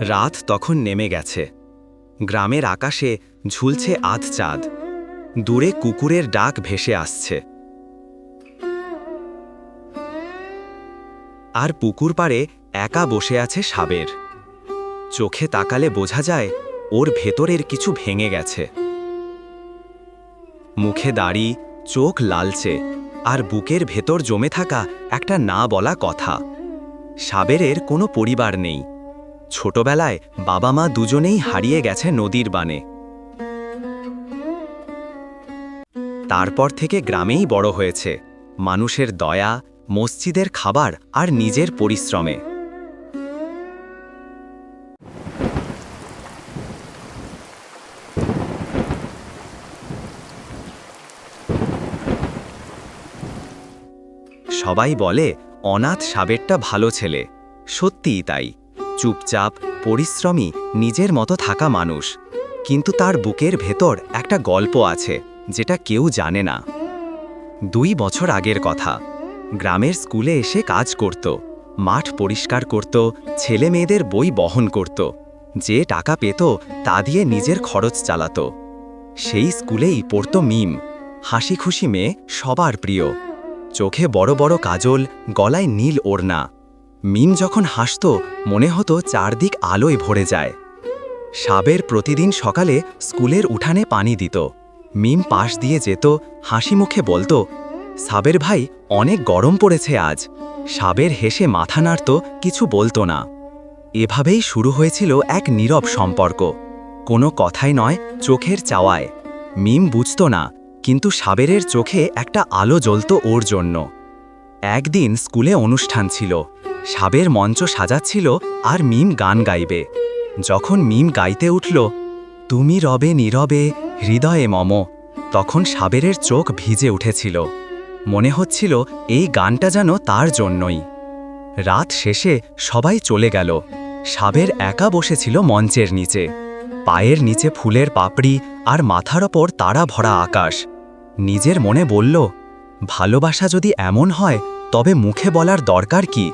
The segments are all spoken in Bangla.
রাত তখন নেমে গেছে। গ্রামের আকাশে ঝুলছে আধ চাঁদ। দূরে কুকুরের ডাক ভেসে আসছে। আর পুকুর পাড়ে একা বসে আছে সাবের। চোখে তাকালে বোঝা যায়, ওর ভেতরের কিছু ভেঙে গেছে। মুখে দাড়ি, চোখ লালচে, আর বুকের ভেতর জমে থাকা একটা না বলা কথা। সাবেরের কোনো পরিবার নেই। ছোটবেলায় বাবা মা দুজনেই হারিয়ে গেছে নদীর বানে। তারপর থেকে গ্রামেই বড় হয়েছে। মানুষের দয়া, মসজিদের খাবার আর নিজের পরিশ্রমে। সবাই বলে, অনাথ সাবেরটা ভালো ছেলে। সত্যিই তাই। চুপচাপ, পরিশ্রমী, নিজের মতো থাকা মানুষ। কিন্তু তার বুকের ভেতর একটা গল্প আছে, যেটা কেউ জানে না। দুই বছর আগের কথা। গ্রামের স্কুলে এসে কাজ করত, মাঠ পরিষ্কার করত, ছেলে মেয়েদের বই বহন করত। যে টাকা পেত, তা দিয়ে নিজের খরচ চালাত। সেই স্কুলেই পড়ত মিম। হাসি খুশি মেয়ে, সবার প্রিয়। চোখে বড় বড় কাজল, গলায় নীল ওড়না। মিম যখন হাসত, মনে হতো চারদিক আলোয় ভরে যায়। সাবের প্রতিদিন সকালে স্কুলের উঠানে পানি দিত। মিম পাশ দিয়ে যেত, হাসি মুখে বলতো, সাবের ভাই অনেক গরম পড়েছে আজ। সাবের হেসে মাথা নাড়ত, কিছু বলতো না। এভাবেই শুরু হয়েছিল এক নীরব সম্পর্ক। কোনো কথাই নয় চোখের চাওয়ায়। মিম বুঝত না, কিন্তু সাবেরের চোখে একটা আলো জ্বলত ওর জন্য। একদিন স্কুলে অনুষ্ঠান ছিল। সাবের মঞ্চ সাজাচ্ছিল আর মিম গান গাইবে। যখন মিম গাইতে উঠল, তুমি রবে নীরবে, হৃদয়ে মম তখন সাবেরের চোখ ভিজে উঠেছিল। মনে হচ্ছিল এই গানটা যেন তার জন্যই। রাত শেষে সবাই চলে গেল। সাবের একা বসেছিল মঞ্চের নিচে। পায়ের নিচে ফুলের পাপড়ি আর মাথার ওপর তারা ভরা আকাশ। নিজের মনে বলল, ভালোবাসা যদি এমন হয়, তবে মুখে বলার দরকার কি?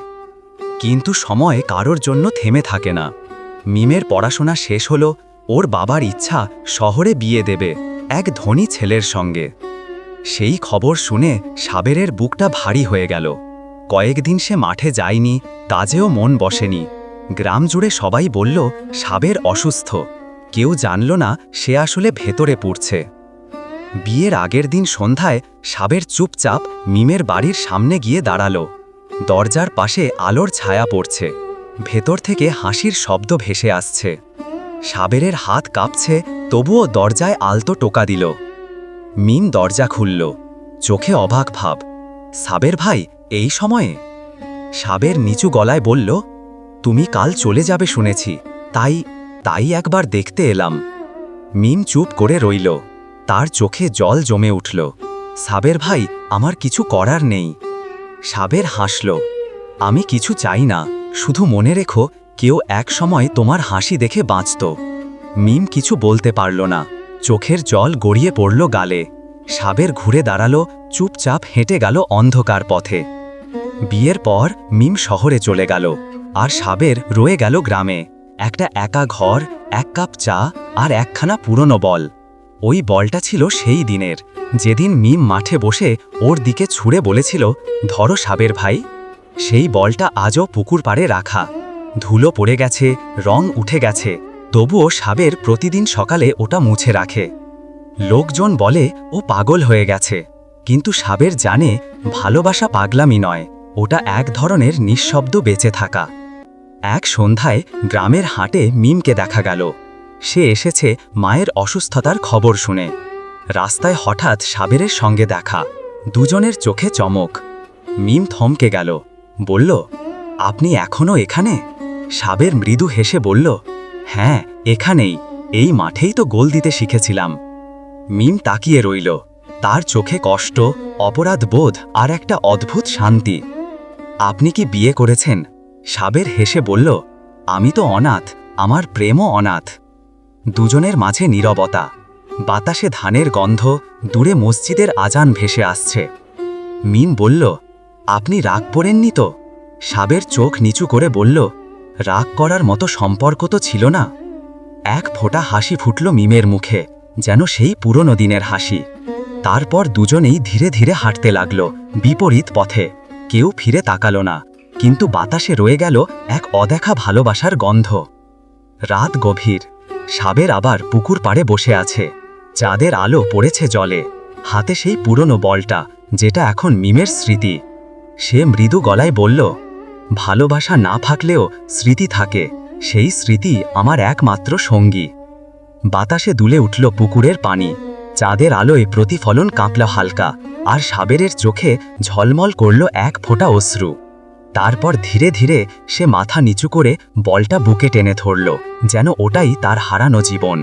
কিন্তু সময় কারোর জন্য থেমে থাকে না। মিমের পড়াশোনা শেষ হলো, ওর বাবার ইচ্ছা শহরে বিয়ে দেবে এক ধনী ছেলের সঙ্গে। সেই খবর শুনে সাবেরের বুকটা ভারী হয়ে গেল। কয়েকদিন সে মাঠে যায়নি কাজেও মন বসেনি। গ্রাম জুড়ে সবাই বলল, সাবের অসুস্থ। কেউ জানল না সে আসলে ভেতরে পড়ছে। বিয়ের আগের দিন সন্ধ্যায় সাবের চুপচাপ মিমের বাড়ির সামনে গিয়ে দাঁড়াল। দরজার পাশে আলোর ছায়া পড়ছে। ভেতর থেকে হাসির শব্দ ভেসে আসছে। সাবেরের হাত কাঁপছে, তবুও দরজায় আলতো টোকা দিল। মিম দরজা খুলল। চোখে অবাক ভাব। সাবের ভাই, এই সময়ে? সাবের নিচু গলায় বলল, তুমি কাল চলে যাবে শুনেছি। তাই তাই একবার দেখতে এলাম। মিম চুপ করে রইল। তার চোখে জল জমে উঠল। সাবের ভাই, আমার কিছু করার নেই। সাবের হাসল। আমি কিছু চাই না, শুধু মনে রেখো কেউ এক সময় তোমার হাসি দেখে বাঁচত। মিম কিছু বলতে পারল না। চোখের জল গড়িয়ে পড়ল গালে। সাবের ঘুরে দাঁড়াল, চুপচাপ হেঁটে গেল অন্ধকার পথে। বিয়ের পর মিম শহরে চলে গেল, আর সাবের রয়ে গেল গ্রামে। একটা একা ঘর, এক কাপ চা, আর একখানা পুরনো বল। ওই বলটা ছিল সেই দিনের। যেদিন মিম মাঠে বসে ওর দিকে ছুঁড়ে বলেছিল, ধরো সাবের ভাই। সেই বলটা আজও পুকুর পাড়ে রাখা। ধুলো পড়ে গেছে, রং উঠে গেছে। তবুও সাবের প্রতিদিন সকালে ওটা মুছে রাখে। লোকজন বলে, ও পাগল হয়ে গেছে। কিন্তু সাবের জানে, ভালোবাসা পাগলামি নয়, ওটা এক ধরনের নিঃশব্দ বেঁচে থাকা। এক সন্ধ্যায় গ্রামের হাটে মিমকে দেখা গেল। সে এসেছে মায়ের অসুস্থতার খবর শুনে। রাস্তায় হঠাৎ সাবেরের সঙ্গে দেখা। দুজনের চোখে চমক। মিম থমকে গেল। বলল, আপনি এখনও এখানে? সাবের মৃদু হেসে বলল হ্যাঁ এখানেই। এই মাঠেই তো গোল দিতে শিখেছিলাম। মিম তাকিয়ে রইল। তার চোখে কষ্ট, অপরাধ বোধ আর একটা অদ্ভুত শান্তি। আপনি কি বিয়ে করেছেন? সাবের হেসে বলল, আমি তো অনাথ। আমার প্রেমও অনাথ। দুজনের মাঝে নীরবতা। বাতাসে ধানের গন্ধ, দূরে মসজিদের আজান ভেসে আসছে। মিম বলল, আপনি রাগ পড়েননি তো? সাবের চোখ নিচু করে বলল, রাগ করার মতো সম্পর্ক তো ছিল না। এক ফোঁটা হাসি ফুটল মিমের মুখে, যেন সেই পুরনো দিনের হাসি। তারপর দুজনেই ধীরে ধীরে হাঁটতে লাগল, বিপরীত পথে। কেউ ফিরে তাকালো না, কিন্তু বাতাসে রয়ে গেল এক অদেখা ভালোবাসার গন্ধ। রাত গভীর। সাবের আবার পুকুর পাড়ে বসে আছে। চাঁদের আলো পড়েছে জলে। হাতে সেই পুরনো বলটা, যেটা এখন মিমের স্মৃতি। সে মৃদু গলায় বলল, ভালোবাসা না থাকলেও স্মৃতি থাকে। সেই স্মৃতি আমার একমাত্র সঙ্গী। বাতাসে দুলে উঠল পুকুরের পানি। চাঁদের আলোয় প্রতিফলন কাঁপল হালকা, আর সাবেরের চোখে ঝলমল করল এক ফোঁটা অশ্রু। তারপর ধীরে ধীরে সে মাথা নিচু করে বলটা বুকে টেনে ধরল, যেন ওটাই তার হারানো জীবন।